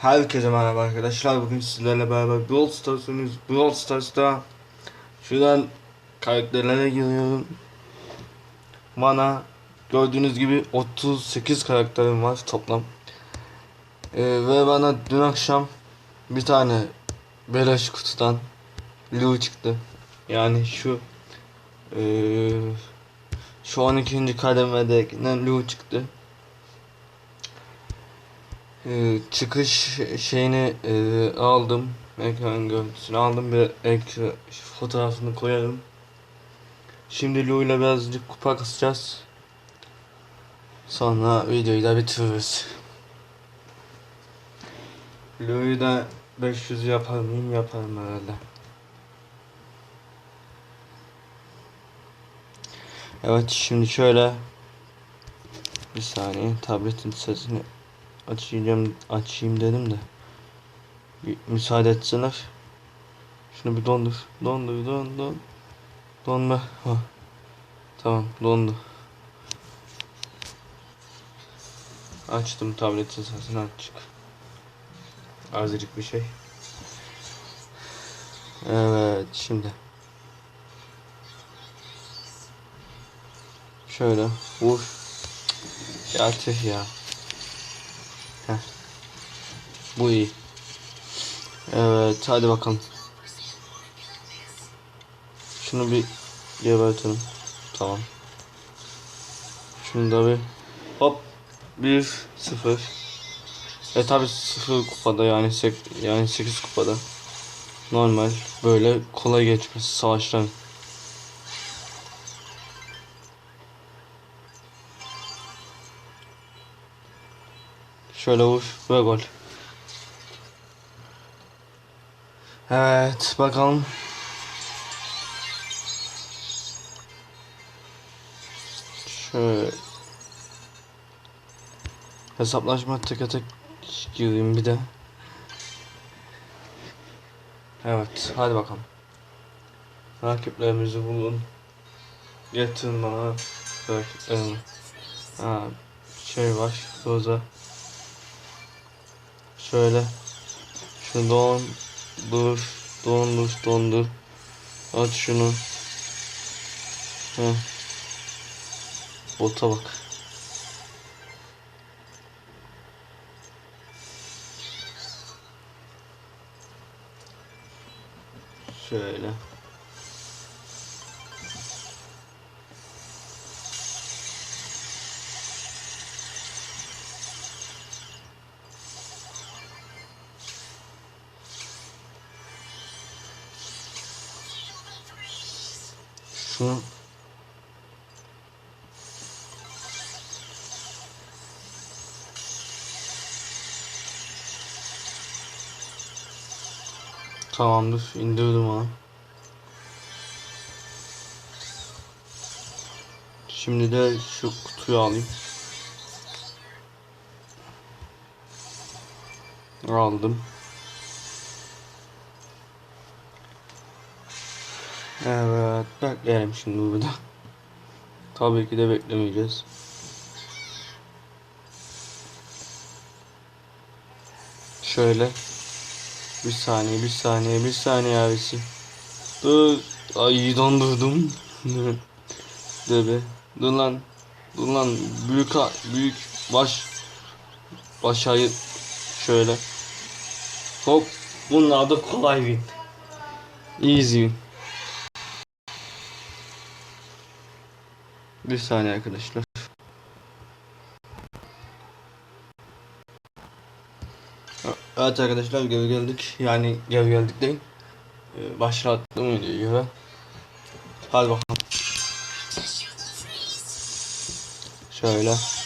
Herkese merhaba arkadaşlar. Bugün sizlerle beraber Brawl Stars oynuyoruz. Brawl Stars'ta şuradan karakterlere giriyorum. Bana gördüğünüz gibi 38 karakterim var toplam. Ee, ve bana dün akşam bir tane beleş kutudan Lu çıktı. Yani şu ee, şu 12. kademede Lu çıktı. Ee, çıkış şeyini e, aldım. Ekran görüntüsünü aldım ve ekran fotoğrafını koyarım. Şimdi Lu ile birazcık kupa kasacağız. Sonra videoyu da bitiririz. Lu'yu da 500 yapar mıyım? Yaparım herhalde. Evet şimdi şöyle bir saniye tabletin sesini açacağım açayım dedim de. Bir müsaade etseler şunu bir dondur. Dondur don don. Donma. Ha. tamam dondu. Açtım tabletin sesini açık. Azıcık bir şey. Evet şimdi. Şöyle vur. Ya tüh ya Bu iyi. Evet hadi bakalım. Şunu bir gebertelim. Tamam. Şunu da bir hop 1 0. E tabi 0 kupada yani sek yani 8 kupada. Normal böyle kolay geçmesi savaşların. Şöyle vur ve gol. Evet bakalım. Şöyle hesaplaşma tek tek gireyim bir de. Evet hadi bakalım. Rakiplerimizi bulun. Getirin bana rakiplerimi. Ha, şey var. Roza. Şöyle. Şu don dur dondur dondur. Aç şunu. Heh. Bota bak. Şöyle. Şu Tamamdır indirdim onu. Şimdi de şu kutuyu alayım. Aldım. Evet bekleyelim şimdi burada. Tabii ki de beklemeyeceğiz. Şöyle. Bir saniye bir saniye bir saniye abisi. Dur. Ay dondurdum. Dur be. Dur lan. Dur lan. Büyük büyük baş başayı şöyle. Hop. Bunun adı kolay win. Easy win. Bir saniye arkadaşlar. Evet arkadaşlar geri geldik. Yani geri geldik değil. Ee, başlattım videoyu göre. Hadi bakalım. Şöyle.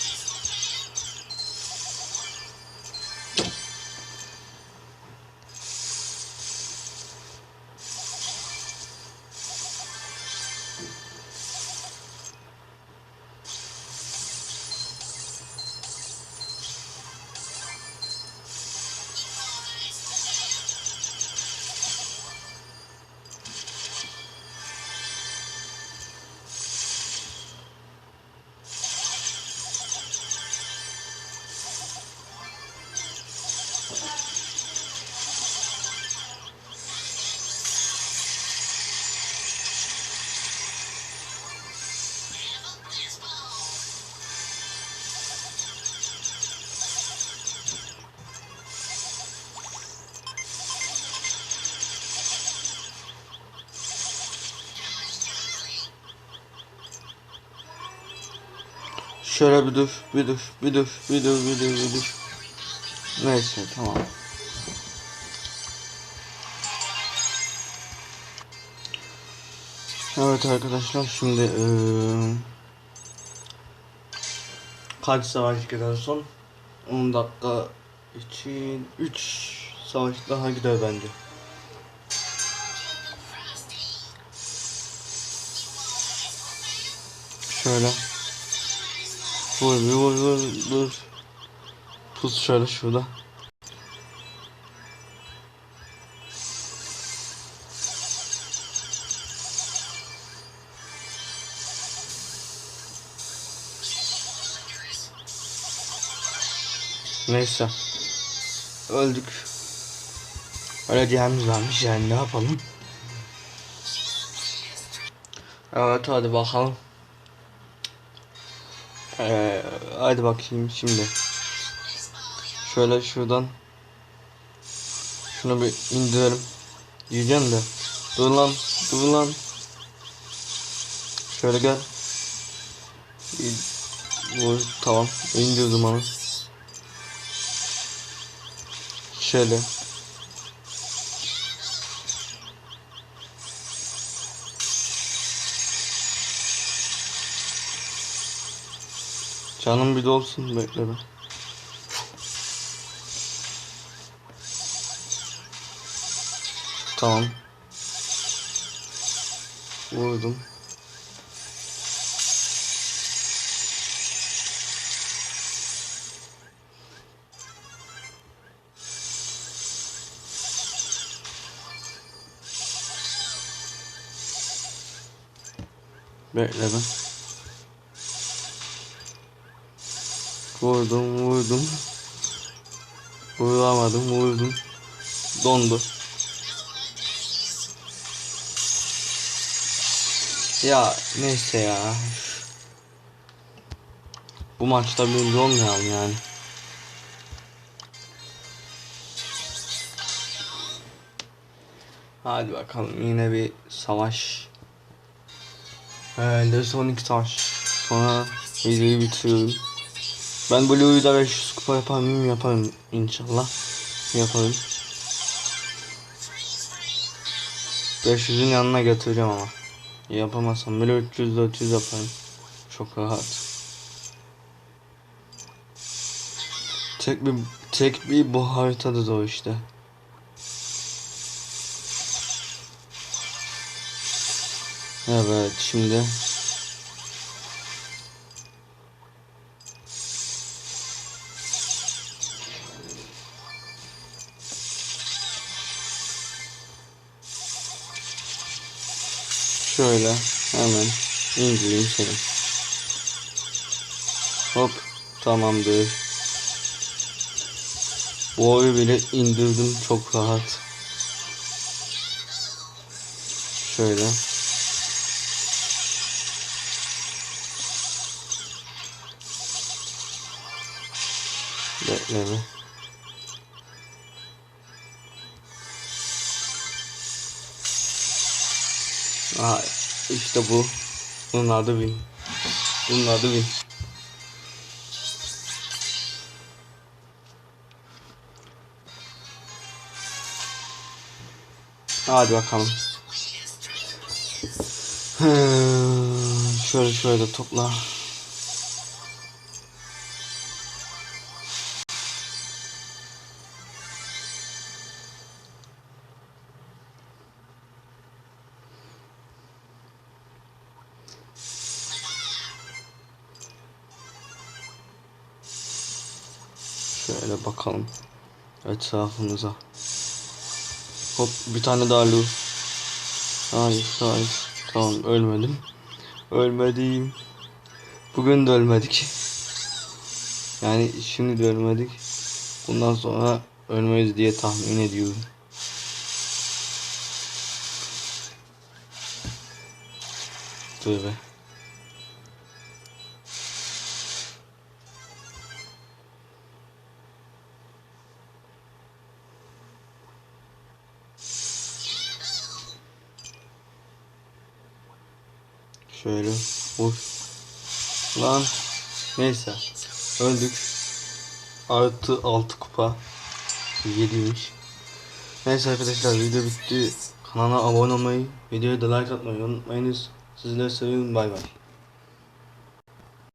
Şöyle bir dur, bir dur, bir dur, bir dur, bir dur, bir dur. Neyse tamam. Evet arkadaşlar şimdi eee kaç savaş gider son? 10 dakika için 3 savaş daha gider bence. Şöyle. Vur vur vur vur. Pus şöyle şurada. Neyse. Öldük. Öleceğimiz varmış yani ne yapalım. Evet hadi bakalım. Ee, hadi bakayım şimdi. Şöyle şuradan. Şunu bir indirelim. Yiyeceğim de. Dur lan. Dur lan. Şöyle gel. Bu tamam. İndirdim onu. Şöyle. Canım bir dolsun bekle be. Tamam. Vurdum. Bekle be. Vurdum vurdum. Vuramadım vurdum. Dondu. Ya neyse ya. Bu maçta birinci olmayalım yani. Hadi bakalım yine bir savaş. Herhalde son iki savaş. Sonra videoyu bitiriyorum. Ben Blue'yu da 500 kupa yapar mıyım? Yaparım inşallah. Yaparım. 500'ün yanına götüreceğim ama. Yapamazsam böyle 300 400 yaparım. Çok rahat. Tek bir tek bir bu haritada da o işte. Evet şimdi Şöyle hemen indireyim seni. Hop tamamdır. Bu oyu bile indirdim çok rahat. Şöyle. Bekle bir. İşte bu. Bunun adı Win. Bunun adı Win. Hadi bakalım. Şöyle şöyle topla. Şöyle bakalım etrafımıza. Hop bir tane daha lu. Hayır hayır. Tamam ölmedim. Ölmedim. Bugün de ölmedik. Yani şimdi de ölmedik. Bundan sonra ölmeyiz diye tahmin ediyorum. Dur Şöyle vur. Lan Neyse. Öldük. Artı 6 kupa. 7'ymiş. Neyse arkadaşlar video bitti. Kanala abone olmayı, videoya da like atmayı unutmayınız. Sizleri seviyorum. Bay bay.